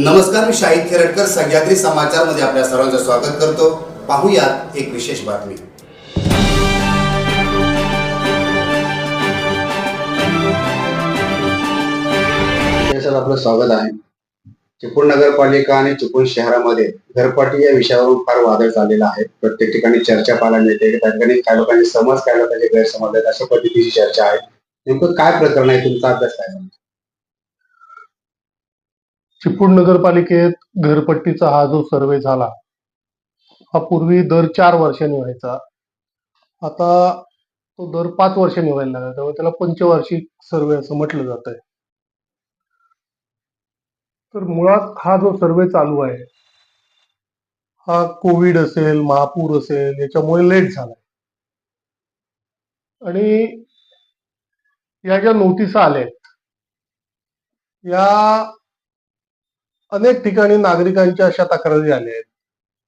नमस्कार मी शाहिद खेरटकर सह्याद्री समाचारमध्ये आपल्या सर्वांचं स्वागत करतो. पाहूयात एक विशेष बातमी. आपलं स्वागत आहे. चिपळूण नगरपालिका आणि चिपळूण शहरामध्ये घरपाटी या विषयावरून फार वादळ झालेला आहे. प्रत्येक ठिकाणी चर्चा पाहायला मिळते. त्या ठिकाणी काही लोकांनी समज काय लोकांचे गैरसमज आहेत अशा पद्धतीची चर्चा आहे. नेमकं काय प्रकरण आहे? तुमचा अभ्यास काय चिपळूण नगरपालिकेत घरपट्टीचा हा जो सर्वे झाला हा पूर्वी दर चार वर्षांनी व्हायचा. आता तो दर पाच वर्षांनी व्हायला लागला त्यामुळे त्याला पंचवार्षिक सर्वे असं म्हटलं जात आहे तर मुळात हा जो सर्वे चालू आहे हा कोविड असेल महापूर असेल याच्यामुळे लेट झालाय आणि या ज्या नोटिसा आल्या या अनेक ठिकाणी नागरिकांच्या अशा तक्रारी आल्या आहेत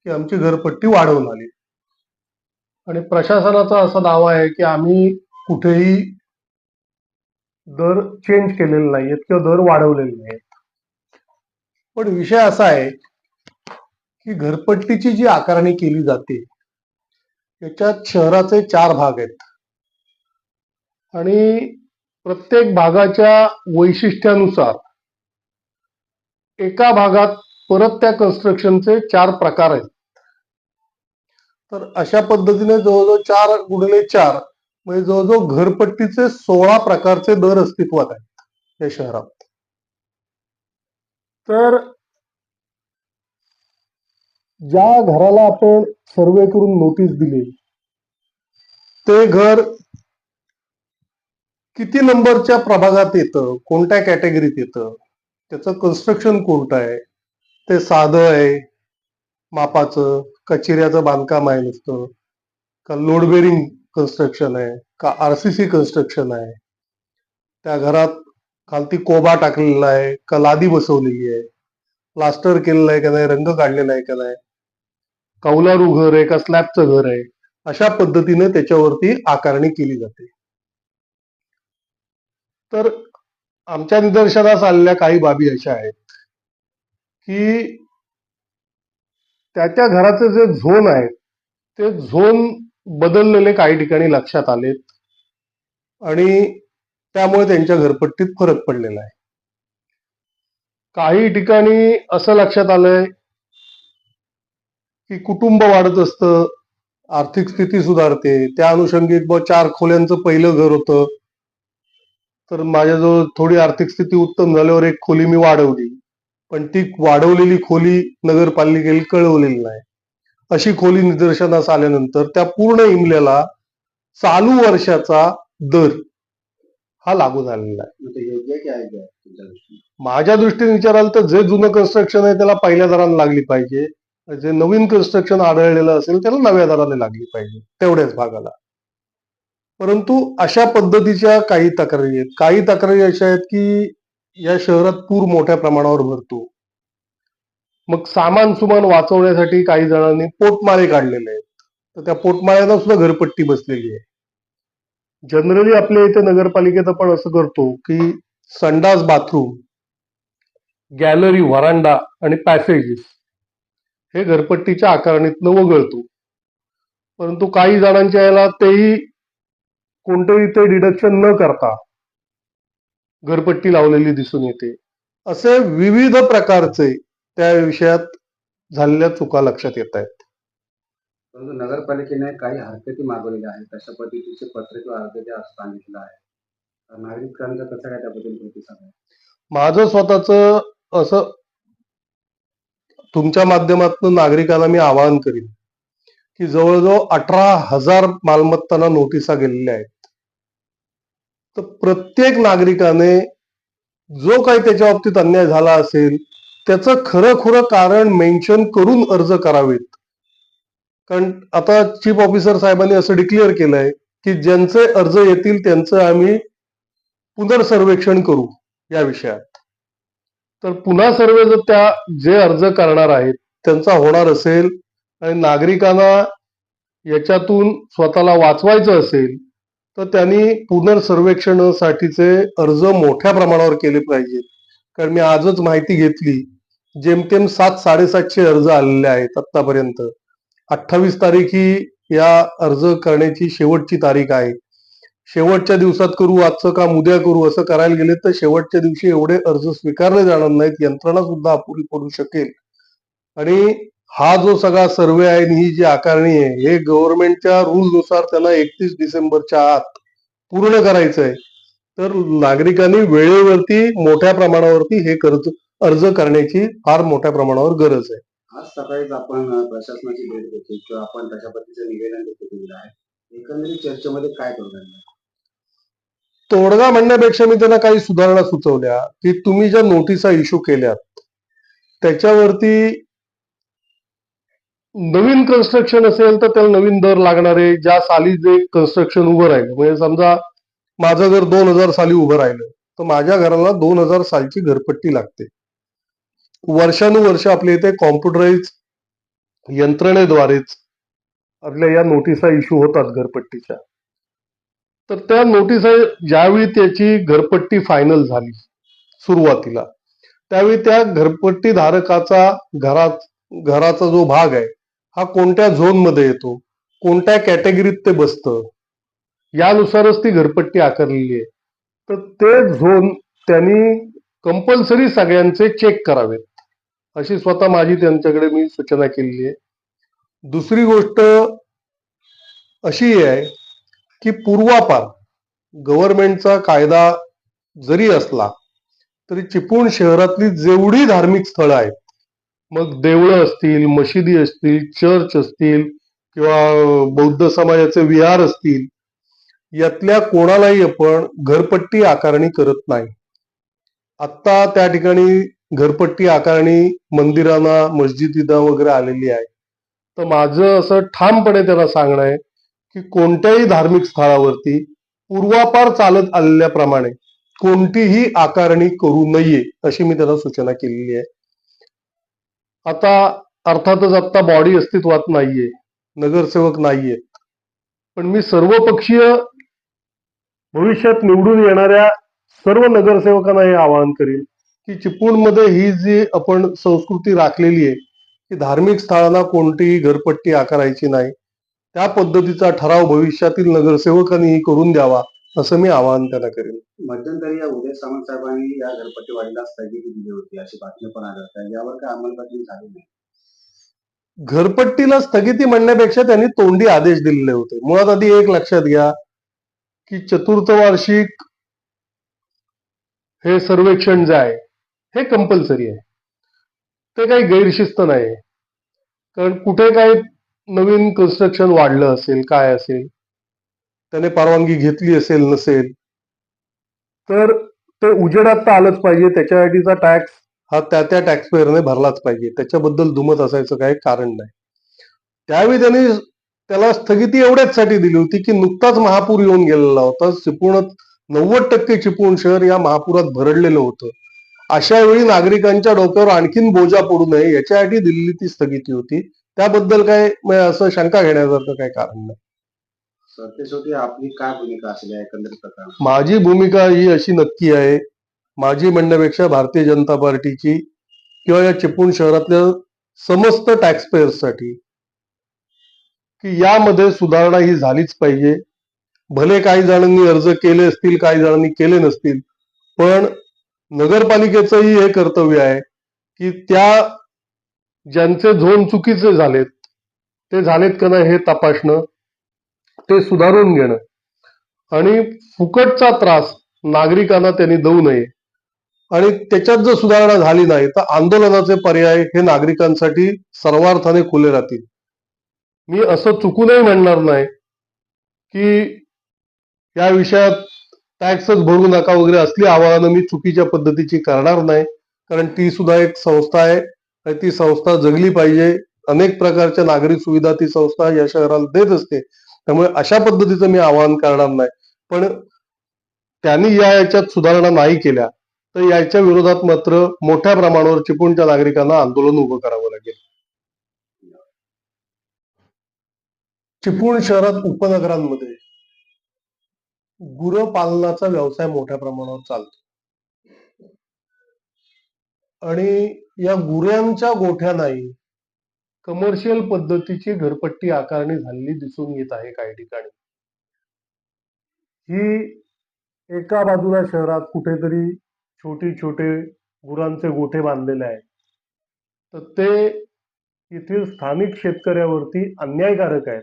की आमची घरपट्टी वाढवून आली. आणि प्रशासनाचा असा दावा आहे की आम्ही कुठेही दर चेंज केलेले नाहीयेत किंवा दर वाढवलेले नाहीत पण विषय असा आहे की घरपट्टीची जी आकारणी केली जाते त्याच्यात शहराचे चार भाग आहेत. आणि प्रत्येक भागाच्या वैशिष्ट्यानुसार एका भागात परत त्या कन्स्ट्रक्शनचे चार प्रकार आहेत. तर अशा पद्धतीने जवळजवळ चार गुणिले चार म्हणजे जवळजवळ घरपट्टीचे सोळा प्रकारचे दर अस्तित्वात आहेत या शहरात. तर ज्या घराला आपण सर्वे करून नोटीस दिली ते घर किती नंबरच्या प्रभागात येतं कोणत्या कॅटेगरीत येतं? त्याचं कन्स्ट्रक्शन कोणतं आहे. ते साधं आहे. मापाचं कचिऱ्याचं बांधकाम आहे नुसतं. का लोड बेरिंग कन्स्ट्रक्शन आहे का आरसीसी कन्स्ट्रक्शन आहे. त्या घरात खालती कोबा टाकलेला आहे का लादी बसवलेली आहे. प्लास्टर केलेलं आहे का नाही रंग काढलेला आहे का नाही. कौलारू घर आहे का स्लॅबचं घर आहे. अशा पद्धतीने त्याच्यावरती आकारणी केली जाते. तर आमच्या निदर्शनास आलेल्या काही बाबी अशा आहेत की त्या त्या घराचे जे झोन आहेत ते झोन बदललेले काही ठिकाणी लक्षात आलेत आणि त्यामुळे त्यांच्या घरपट्टीत फरक पडलेला आहे. काही ठिकाणी असं लक्षात आलंय की कुटुंब वाढत असतं आर्थिक स्थिती सुधारते त्या अनुषंगिक ब चार खोल्यांचं पहिलं घर होतं तर माझ्याजवळ थोडी आर्थिक स्थिती उत्तम झाल्यावर एक खोली मी वाढवली. पण ती वाढवलेली खोली नगरपालिकेला कळवलेली नाही. अशी खोली निदर्शनास आल्यानंतर त्या पूर्ण इमल्याला चालू वर्षाचा दर हा लागू झालेला आहे. दृष्टीने? माझ्या दृष्टीने विचाराल तर जे जुनं कन्स्ट्रक्शन आहे त्याला पहिल्या दराने लागली पाहिजे. जे नवीन कन्स्ट्रक्शन आढळलेलं असेल त्याला नव्या दराने लागली पाहिजे. तेवढ्याच भागाला. परंतु अशा पद्धतीच्या काही तक्रारी आहेत. काही तक्रारी अशा आहेत की या शहरात पूर मोठ्या प्रमाणावर भरतो. मग सामान सुमान वाचवण्यासाठी काही जणांनी पोटमाळे काढलेले आहेत. तर त्या पोटमाळ्याला सुद्धा घरपट्टी बसलेली आहे. जनरली आपल्या इथे नगरपालिकेत आपण असं करतो की संडास बाथरूम गॅलरी व्हरांडा आणि पॅसेजेस हे घरपट्टीच्या आकारणीतनं वगळतो. परंतु काही जणांच्या याला तेही कोणतंही ते डिडक्शन न करता घरपट्टी लावलेली दिसून येते. असे विविध प्रकारचे त्या विषयात झालेल्या चुका लक्षात येत आहेत. परंतु नगरपालिकेने काही हरकती मागवलेल्या आहेत. अशा पद्धतीचे पत्र किंवा हरकती आज सांगितलं आहे नागरिकांचा कसं काय त्याबद्दल प्रतिसाद आहे माझं स्वतःच असं तुमच्या माध्यमातून नागरिकांना मी आवाहन करीन. की जवळजवळ अठरा हजार मालमत्तांना नोटिसा गेलेल्या आहेत. तर प्रत्येक नागरिकाने जो काही त्याच्या बाबतीत अन्याय झाला असेल त्याचं खरं खुरं कारण मेन्शन करून अर्ज करावेत. कारण आता चीफ ऑफिसर साहेबांनी असं डिक्लेअर केलंय की ज्यांचे अर्ज येतील त्यांचं आम्ही पुनर्सर्वेक्षण करू या विषयात. तर पुन्हा सर्वे जर त्या जे अर्ज करणार आहेत त्यांचा होणार असेल आणि नागरिकांना याच्यातून स्वतःला वाचवायचं असेल तर त्यांनी पुनर्सर्वेक्षणासाठीचे अर्ज मोठ्या प्रमाणावर केले पाहिजेत. कारण मी आजच माहिती घेतली जेमतेम सात साडेसातशे अर्ज आलेले आहेत आतापर्यंत अठ्ठावीस तारीख ही या अर्ज करण्याची शेवटची तारीख आहे. शेवटच्या दिवसात करू आजचं काम उद्या करू असं करायला गेले तर शेवटच्या दिवशी एवढे अर्ज स्वीकारले जाणार नाहीत यंत्रणा सुद्धा अपुरी पडू शकेल. आणि हा जो सगळा सर्वे आहे आणि ही जी आकारणी आहे हे गव्हर्नमेंटच्या रूल नुसार त्यांना एकतीस डिसेंबरच्या आत पूर्ण करायचं आहे. तर नागरिकांनी वेळेवरती मोठ्या प्रमाणावरती हे कर्ज अर्ज करण्याची फार मोठ्या प्रमाणावर गरज आहे. आज सकाळीच आपण प्रशासनाची भेट घेतली किंवा आपण पद्धतीचं निवेदन देखील दिलेलं आहे. एकंदरीत चर्चेमध्ये काय करू लागलं तोडगा म्हणण्यापेक्षा मी त्यांना काही सुधारणा सुचवल्या की तुम्ही ज्या नोटिसा इश्यू केल्यात त्याच्यावरती नवीन कन्स्ट्रक्शन असेल तर त्याला नवीन दर लागणारे ज्या साली जे कन्स्ट्रक्शन उभं राहिलं. म्हणजे समजा माझं जर दोन हजार साली उभं राहिलं तर माझ्या घराला दोन हजार सालची घरपट्टी लागते. वर्षानुवर्ष आपल्या इथे कॉम्प्युटराईज यंत्रणेद्वारेच आपल्या या नोटिसा इश्यू होतात घरपट्टीच्या. तर त्या नोटिसा ज्यावेळी त्याची घरपट्टी फायनल झाली सुरुवातीला त्यावेळी त्या घरपट्टी धारकाचा घरात घराचा जो भाग आहे हा कोणत्या झोनमध्ये येतो? कोणत्या कॅटेगरीत ते बसतं? यानुसारच ती घरपट्टी आकारलेली आहे. तर ते झोन त्यांनी कंपल्सरी सगळ्यांचे चेक करावेत. अशी स्वतः माझी त्यांच्याकडे मी सूचना केलेली आहे. दुसरी गोष्ट अशी आहे की पूर्वापार गव्हर्नमेंटचा कायदा जरी असला तरी चिपळूण शहरातली जेवढी धार्मिक स्थळं आहेत मग देवळं असतील मशिदी असतील चर्च असतील किंवा बौद्ध समाजाचे विहार असतील यातल्या कोणालाही आपण घरपट्टी आकारणी करत नाही. आत्ता त्या ठिकाणी घरपट्टी आकारणी मंदिरांना मस्जिदीदा वगैरे आलेली आहे. तर माझं असं ठामपणे त्याला सांगणं आहे की कोणत्याही धार्मिक स्थळावरती पूर्वापार चालत आलेल्याप्रमाणे कोणतीही आकारणी करू नये अशी मी त्याला सूचना केलेली आहे. आता अर्थातच आता बॉडी अस्तित्वात नाहीये नगरसेवक नाहीये. पण मी सर्वपक्षीय भविष्यात निवडून येणाऱ्या सर्व नगरसेवकांना हे आवाहन करीन की चिपळूणमध्ये ही जी आपण संस्कृती राखलेली आहे की धार्मिक स्थळांना कोणतीही घरपट्टी आकारायची नाही त्या पद्धतीचा ठराव भविष्यातील नगरसेवकांनीही करून द्यावा. असं मी आवाहन त्यांना करेन. मध्यंतरी या उदय सामंत साहेबांनी या घरपट्टी वाढीला स्थगिती दिली होती अशी बातमी पण आली होती यावर काय अंमलबजावणी झाली नाही. घरपट्टीला स्थगिती म्हणण्यापेक्षा त्यांनी तोंडी आदेश दिलेले होते. मुळात आधी एक लक्षात घ्या की चतुर्थ वार्षिक हे सर्वेक्षण जे आहे हे कंपल्सरी आहे. ते काही गैरशिस्त नाही. कारण कुठे काही नवीन कन्स्ट्रक्शन वाढलं असेल काय असेल त्याने परवानगी घेतली असेल नसेल. तर ते उजेडात तर आलंच पाहिजे. त्याच्यासाठीचा टॅक्स हा त्या त्या टॅक्स पेअरने भरलाच पाहिजे. त्याच्याबद्दल दुमत असायचं काही कारण नाही. त्यावेळी त्यांनी त्याला स्थगिती एवढ्याचसाठी दिली होती की नुकताच महापूर येऊन गेलेला होता. चिपळूण नव्वद टक्के चिपळूण शहर या महापुरात भरडलेलं होतं. अशा वेळी नागरिकांच्या डोक्यावर आणखीन बोजा पडू नये याच्यासाठी दिलेली ती स्थगिती होती. त्याबद्दल काय असं शंका घेण्यासारखं काही कारण नाही. सरतेशेवटी आपली काय भूमिका असली आहे एकंदरीत माझी भूमिका ही अशी नक्की आहे माझी म्हणण्यापेक्षा भारतीय जनता पार्टीची किंवा या चिपळूण शहरातल्या समस्त टॅक्सपेयर्ससाठी की यामध्ये सुधारणा ही झालीच पाहिजे. भले काही जणांनी अर्ज केले असतील काही जणांनी केले नसतील पण नगरपालिकेचंही हे कर्तव्य आहे की त्या ज्यांचे झोन चुकीचे झालेत ते झालेत का नाही हे तपासणं ते सुधारून घेणं. आणि फुकटचा त्रास नागरिकांना त्यांनी देऊ नये. आणि त्याच्यात जर सुधारणा झाली नाही तर आंदोलनाचे पर्याय हे नागरिकांसाठी सर्वार्थाने खुले राहतील. मी असं चुकूनही म्हणणार नाही की या विषयात टॅक्सच भरू नका वगैरे असली आव्हानं मी चुकीच्या पद्धतीची करणार नाही. कारण ती सुद्धा एक संस्था आहे आणि ती संस्था जगली पाहिजे. अनेक प्रकारच्या नागरिक सुविधा ती संस्था या शहराला देत असते. त्यामुळे अशा पद्धतीचं मी आवाहन करणार नाही. पण त्यांनी या याच्यात सुधारणा नाही केल्या तर याच्या विरोधात मात्र मोठ्या प्रमाणावर चिपळूणच्या नागरिकांना आंदोलन उभं करावं लागेल. चिपळूण शहरात उपनगरांमध्ये गुरपालनाचा व्यवसाय मोठ्या प्रमाणावर चालतो. आणि या गुऱ्यांच्या गोठ्यांनाही कमर्शियल पद्धतीची घरपट्टी आकारणी झालेली दिसून येत आहे काही ठिकाणी. ही एका बाजूला शहरात कुठेतरी छोटे छोटे गुरांचे गोठे बांधलेले आहेत. तर ते येथील स्थानिक शेतकऱ्यावरती अन्यायकारक आहेत.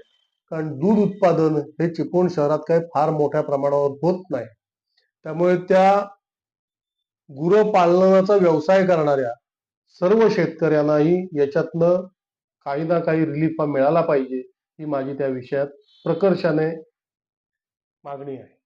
कारण दूध उत्पादन हे चिपळूण शहरात काही फार मोठ्या प्रमाणावर होत नाही. त्यामुळे त्या गुरं पालनाचा व्यवसाय करणाऱ्या सर्व शेतकऱ्यांनाही याच्यातनं काही ना काही रिलीफ हा मिळाला पाहिजे ही माझी त्या विषयात प्रकर्षाने मागणी आहे.